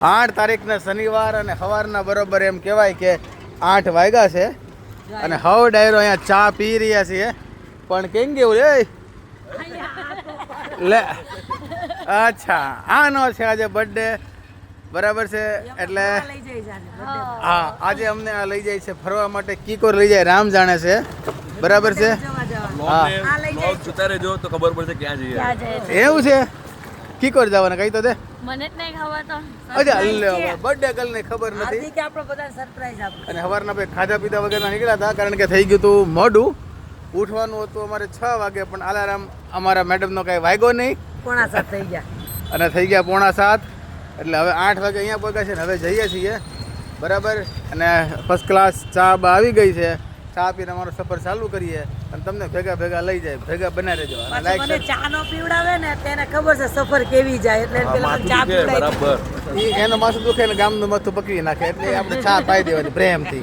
આઠ તારીખના શનિવાર અને સવારના બરોબર એમ કહેવાય કે આઠ વાગ્યા છે. અને હવ ડાયરો અહીંયા ચા પી રહ્યા છીએ. પણ કેમ કેવું રે લે. અચ્છા આનો છે આજે બર્થડે બરાબર છે? એટલે હા આજે અમને આ લઈ જાય છે ફરવા માટે. કીકોર લઈ જાય રામ જાણે છે. બરાબર છે? હા. જાય છે? એવું કર જવાના કઈ તો દે. મને જ નહીં ખબર તો. અચ્છા બર્થડે કલ ને ખબર નથી. આજે કે આપણો બધા સરપ્રાઈઝ આપ. અને સવારના ભાઈ ખાધા પીધા વગર નીકળ્યા હતા કારણ કે થઈ ગયું હતું મોડું. ઉઠવાનું હતું અમારે છ વાગે પણ અલાર્મ અમારા મેડમનો કાંઈ વાગ્યો નહીં. પોણા સાત થઈ ગયા. અને થઈ ગયા પોણા સાત. એટલે હવે આઠ વાગે અહીંયા પહોંચ્યા છે ને હવે જઈએ છીએ. બરાબર? અને ફર્સ્ટ ક્લાસ ચા બા આવી ગઈ છે. ચા પીને અમારો સફર ચાલુ કરીએ અને તમને ભેગા ભેગા લઈ જાય ભેગા બનાવી લાઈક મને ચા નો પીવડાવે ને તેને ખબર છે સફર કેવી જાય એટલે પેલા ચા બરાબર. એનો માથું દુખે ને ગામનું માથું પકવી નાખે એટલે આપણે ચા પાઈ દેવાની પ્રેમથી.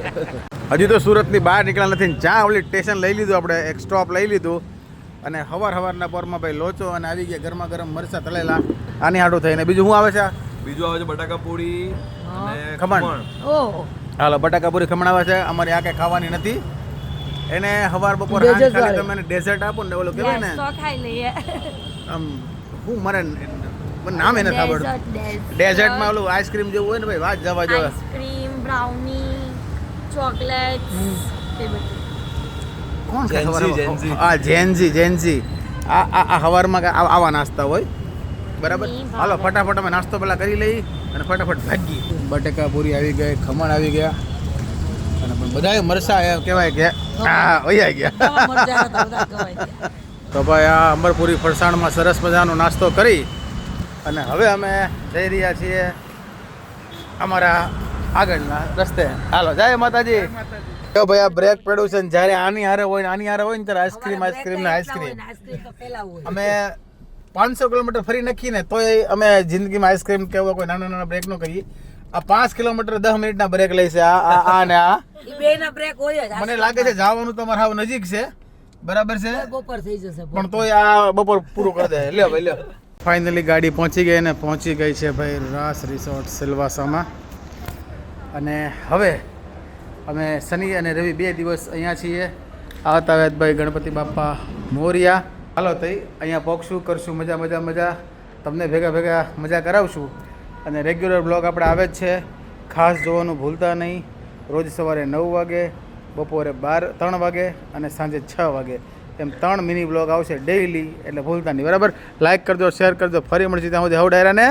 હજી તો સુરતની બહાર નીકળ્યા નથી ચા ઓલી સ્ટેશન લઈ લીધું આપણે એક સ્ટોપ લઈ લીધું. અને હવાર હવારના પોરમાં ભાઈ લોચો અને આવી ગયા ગરમા ગરમ મરચા તળેલા. આની હાડું થઈને. બીજું શું આવે છે? બીજું આવે છે બટાકા પૂરી ખમણ. ખમણ. ઓહો. હાલો બટાકા પૂરી ખમણ આવે છે. અમારે આ કઈ ખાવાની નથી. એને હવાર બપોર સાંજ ખાલી તમે એને ડેઝર્ટ આપો ને ઓલો કહેવાય ને. તો ખાઈ લઈએ. આમ હું મારે મને નામ એને ખબર ડેઝર્ટમાં ડેઝર્ટમાં ઓલું આઈસ્ક્રીમ જેવું હોય ને ભાઈ વાત જવા જોઈએ આઈસ્ક્રીમ બ્રાઉની ચોકલેટ એ બધું. કોણ ખાય. આ જેનજી જેનજી આ આ આ હવારમાં આવા નાસ્તા હોય. બરાબર? હાલો ફટાફટ અમે નાસ્તો પેલા કરી લઈ અને ફટાફટ ભાગી બટેકા પૂરી આવી ગઈ ખમણ આવી ગયા. અને પણ બધાય મરસા એમ કહેવાય કે આ વૈયા ગયા. તો ભાઈ આ અમરપુરી ફરસાણમાં સરસ મજાનો નાસ્તો કરી અને હવે અમે જઈ રહ્યા છીએ અમારા આગળના રસ્તે. હાલો જય માતાજી. તો ભાઈ આ બ્રેક પડ્યું છે ને જ્યારે આની હારે હોય ને આની હારે હોય ને ત્યારે આઈસ્ક્રીમ આઈસ્ક્રીમ ને આઈસ્ક્રીમ અમે પાંચસો કિલોમીટર ફરી નાખીને તોય અમે જિંદગીમાં આઈસ્ક્રીમ કેવો કોઈ નાના નાના બ્રેક નો કરીએ. આ પાંચ કિલોમીટર દસ મિનિટના બ્રેક લે છે આ ને ના બ્રેક હોય જ. મને લાગે છે જવાનું તો અમારે હાવ નજીક છે. બરાબર છે? બપોર થઈ જશે પણ તોય આ બપોર પૂરું કરી દે. લ્યો ભાઈ લ્યો. ફાઇનલી ગાડી પહોંચી ગઈ અને પહોંચી ગઈ છે ભાઈ રાસ રિસોર્ટ સિલવાસામાં. અને હવે અમે શનિ અને રવિ બે દિવસ અહીંયા છીએ. આવતા વેદભાઈ ગણપતિ બાપા મોરિયા. હાલો તઈ અહીંયા પહોંચશું કરશું મજા મજા મજા. તમને ભેગા ભેગા મજા કરાવશું. અને રેગ્યુલર બ્લોગ આપણે આવે જ છે. ખાસ જોવાનું ભૂલતા નહીં. રોજ સવારે નવ વાગે, બપોરે બાર, ત્રણ વાગે અને સાંજે છ વાગે. એમ ત્રણ મિની બ્લોગ આવશે ડેઈલી એટલે ભૂલતા નહીં. બરાબર? લાઇક કરજો શેર કરજો. ફરી મળશે ત્યાં સુધી. હવ ડાયરાને.